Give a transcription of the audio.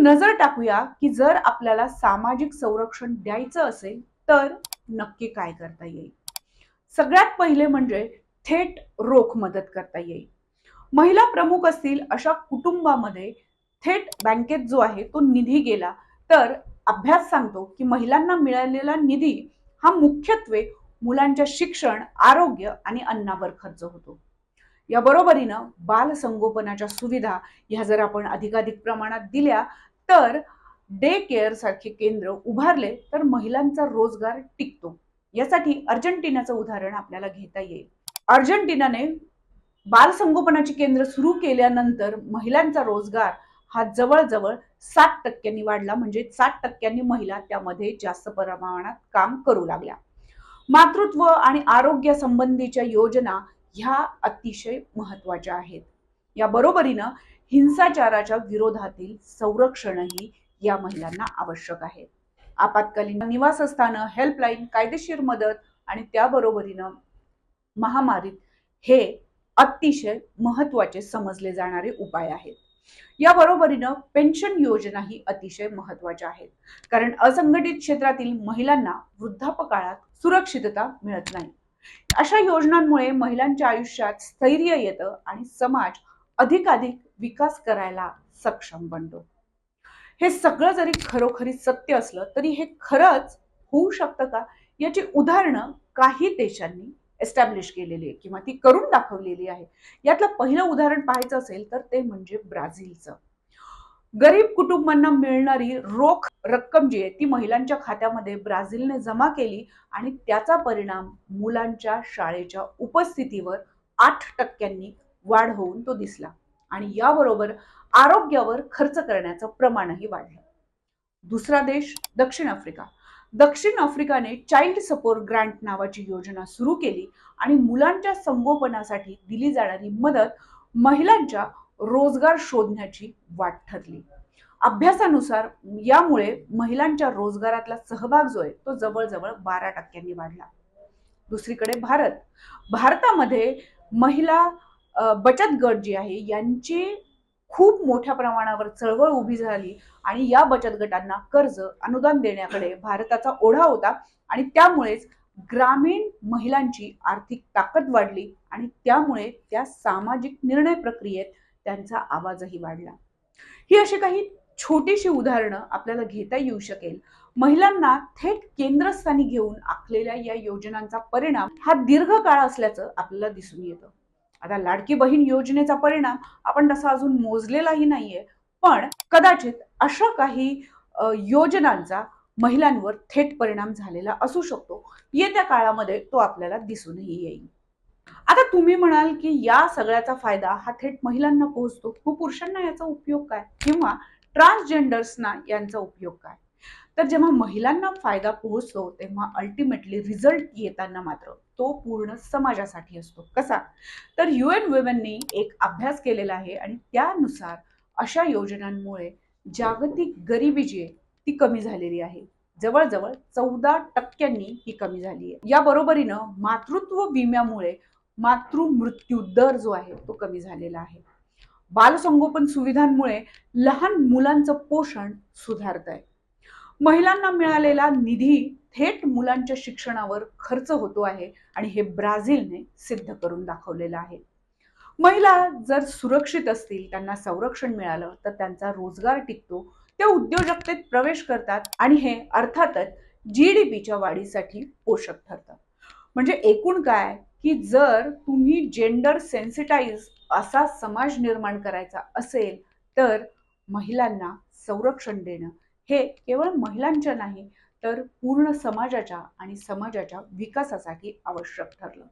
नजर टाकूया की जर आपल्याला सामाजिक संरक्षण द्यायचं असेल तर नक्की काय करता येईल? सगळ्यात पहिले म्हणजे थेट रोख मदत करता येईल. महिला प्रमुख असतील अशा कुटुंबामध्ये थेट बँकेत जो आहे तो निधी गेला तर अभ्यास सांगतो की महिलांना मिळालेला निधी हा मुख्यत्वे मुलांच्या शिक्षण आरोग्य आणि अन्नावर खर्च होतो. या बरोबरीनं बाल संगोपनाच्या सुविधा ह्या जर आपण अधिकाधिक प्रमाणात दिल्या तर डे केअर सारखे केंद्र उभारले तर महिलांचा रोजगार टिकतो. यासाठी अर्जेंटिनाचं उदाहरण आपल्याला घेता येईल. अर्जेंटिनाने बालसंगोपनाची केंद्र सुरू केल्यानंतर महिलांचा रोजगार हा जवळजवळ सात टक्क्यांनी वाढला म्हणजे सात टक्क्यांनी महिला त्यामध्ये जास्त प्रमाणात काम करू लागल्या. मातृत्व आणि आरोग्य संबंधीच्या योजना ह्या अतिशय महत्त्वाच्या आहेत. या बरोबरीनं हिंसाचाराच्या विरोधातील संरक्षणही या महिलांना आवश्यक आहे. आपत्कालीन निवासस्थानं हेल्पलाईन कायदेशीर मदत आणि त्याबरोबरीनं महामारीत हे अतिशय महत्त्वाचे समजले जाणारे उपाय आहेत. या बरोबरीनं पेन्शन योजना ही अतिशय महत्त्वाच्या आहेत. कारण असंघटित क्षेत्रातील महिलांना वृद्धापकाळात सुरक्षितता मिळत नाही. अशा योजनांमुळे महिलांच्या आयुष्यात स्थैर्य येतं आणि समाज अधिकाधिक विकास करायला सक्षम बनतो. हे सगळं जरी खरोखरी सत्य असलं तरी हे खरंच होऊ शकतं का? याची उदाहरणं काही देशांनी एस्टॅब्लिश केलेली आहे किंवा ती करून दाखवलेली आहे यातलं पहिलं उदाहरण पाहायचं असेल तर ते म्हणजे ब्राझीलचं. गरीब कुटुंबांना मिळणारी रोख रक्कम जी आहे ती महिलांच्या खात्यामध्ये ब्राझीलने जमा केली आणि त्याचा परिणाम मुलांच्या शाळेच्या उपस्थितीवर आठ टक्क्यांनी वाढ होऊन तो दिसला. आणि याबरोबर आरोग्यावर खर्च करण्याचं प्रमाणही वाढलं. दुसरा देश दक्षिण आफ्रिका. दक्षिण आफ्रिकाने चाइल्ड सपोर्ट ग्रँट नावाची योजना सुरू केली आणि मुलांच्या संगोपनासाठी दिली जाणारी मदत महिलांच्या रोजगार शोधण्याची वाट ठरली. अभ्यासानुसार यामुळे महिलांच्या रोजगारातला सहभाग जो आहे तो जवळजवळ बारा टक्क्यांनी वाढला. दुसरीकडे भारत. भारतामध्ये महिला बचत गट जी आहे यांची खूप मोठ्या प्रमाणावर चळवळ उभी झाली आणि या बचत गटांना कर्ज अनुदान देण्याकडे भारताचा ओढा होता आणि त्यामुळेच ग्रामीण महिलांची आर्थिक ताकद वाढली आणि त्यामुळे त्या सामाजिक निर्णय प्रक्रियेत त्यांचा आवाजही वाढला. ही अशी काही छोटीशी उदाहरणं आपल्याला घेता येऊ शकेल. महिलांना थेट केंद्रस्थानी घेऊन आखलेल्या या योजनांचा परिणाम हा दीर्घकाळ असल्याचं आपल्याला दिसून येतं. आता लाडकी बहीण योजनेचा परिणाम आपण तसा अजून मोजलेलाही नाहीये पण कदाचित अशा काही योजनांचा महिलांवर थेट परिणाम झालेला असू शकतो. येत्या काळामध्ये तो आपल्याला दिसूनही येईल. आता तुम्ही म्हणाल की या सगळ्याचा फायदा हा थेट महिलांना पोहोचतो किंवा पुरुषांना याचा उपयोग काय? किंवा ट्रान्सजेंडर्सना यांचा उपयोग काय? तर जेव्हा महिलांना फायदा पोहोचतो तेव्हा अल्टिमेटली रिझल्ट येताना मात्र तो पूर्ण समाजासाठी असतो. कसा? तर युएन वुमेननी एक अभ्यास केलेला आहे आणि त्यानुसार अशा योजनांमुळे जागतिक गरिबी जी आहे ती कमी झालेली आहे. जवळजवळ चौदा टक्क्यांनी ही कमी झाली आहे. या बरोबरीनं मातृत्व विम्यामुळे मातृ मृत्यू दर जो आहे तो कमी झालेला आहे. बालसंगोपन सुविधांमुळे लहान मुलांचं पोषण सुधारत आहे महिलांना मिळालेला निधी थेट मुलांच्या शिक्षणावर खर्च होतो आहे आणि हे ब्राझीलने सिद्ध करून दाखवलेलं आहे. महिला जर सुरक्षित असतील त्यांना संरक्षण मिळालं तर त्यांचा रोजगार टिकतो त्या उद्योजकतेत प्रवेश करतात आणि हे अर्थातच जी डी पीच्या वाढीसाठी पोषक ठरतं. म्हणजे एकूण काय? की जर तुम्ही जेंडर सेन्सिटाईज असा समाज निर्माण करायचा असेल तर महिलांना संरक्षण देणं हे केवळ महिलांच्या नाही तर पूर्ण समाजाच्या आणि समाजाच्या विकासासाठी आवश्यक ठरलं.